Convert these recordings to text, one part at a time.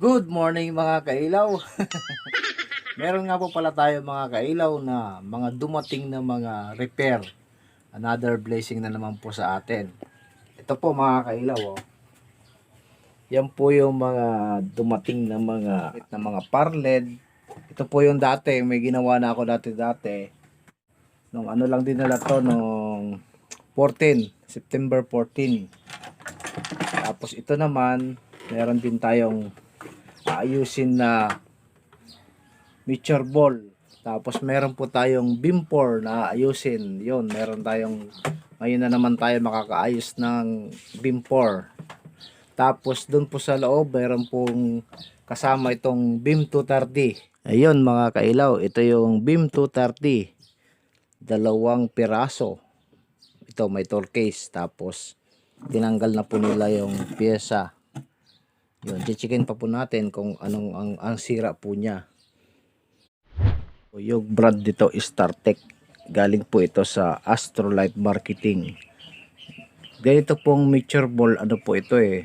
Good morning mga kailaw. Meron nga po pala tayo mga kailaw na mga dumating na mga repair. Another blessing na naman po sa atin. Ito po mga kailaw. Oh. Yan po yung mga dumating na mga na mga parled. Ito po yung dati, may ginawa na ako dati-dati. Nung ano lang din nila to nung 14, September 14. Tapos ito naman, meron din tayong aayusin na mixture ball. Tapos meron po tayong bimpor na ayusin. Yun, meron tayong ngayon na naman tayo makakaayos ng bimpor. Tapos doon po sa loob, meron pong kasama itong BIM 230. Ayun mga kailaw, ito yung BIM 230. Dalawang piraso. Ito may tool case. Tapos tinanggal na po nila yung pyesa. Yun, chichikin pa po natin kung anong ang, ang sira po niya. Yung brand dito is StarTech. Galing po ito sa Astrolife Marketing. Ganito pong mixture ball, ano po ito eh.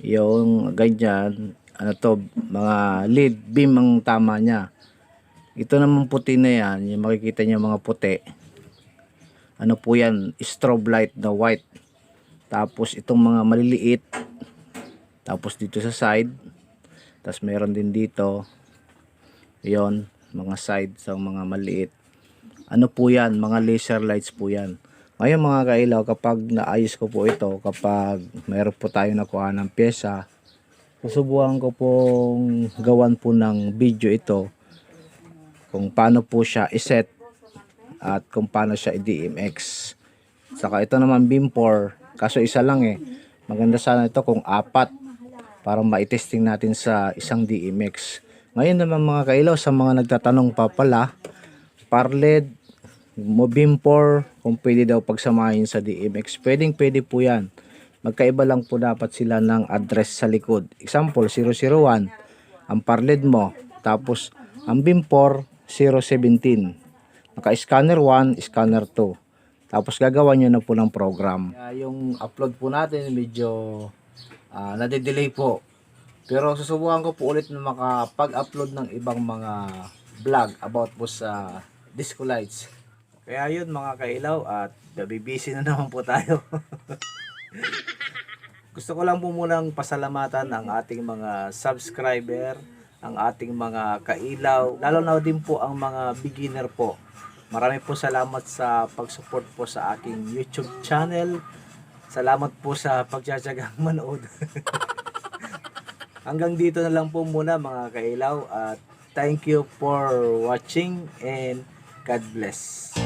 Yung ganyan, ano to, mga lead beam ang tama niya. Ito naman puti na yan, yung makikita niyo mga puti. Ano po yan, strobe light na white. Tapos itong mga maliliit, tapos dito sa side, tapos meron din dito, yon mga side sa mga maliit. Ano po yan, mga laser lights po yan. Ngayon mga kailaw, kapag naayos ko po ito, kapag meron po tayo nakuha ng pyesa, susubukan ko pong gawan po ng video ito kung paano po siya iset at kung paano siya i-DMX. Saka ito naman BIM4, kaso isa lang eh. Maganda sana ito kung apat para ma-testing natin sa isang DMX. Ngayon naman mga kailaw, sa mga nagtatanong pa pala, Parled, BIM4, kung pwede daw pagsamahin sa DMX. Pwedeng pwede po yan. Magkaiba lang po dapat sila ng address sa likod. Example, 001, ang Parled mo. Tapos, ang BIM4, 017. Naka-scanner 1, scanner 2. Tapos gagawa nyo na po ng program. yung upload po natin medyo ah, nade-delay po. Pero susubukan ko po ulit na makapag-upload ng ibang mga vlog about po sa disco lights. Kaya yun mga kailaw at gabi busy na naman po tayo. Gusto ko lang po munang pasalamatan ang ating mga subscriber, ang ating mga kailaw, lalo na din po ang mga beginner po. Marami po salamat sa pag-support po sa aking YouTube channel. Salamat po sa pagtsatsagang manood. Hanggang dito na lang po muna mga kailaw at thank you for watching and God bless.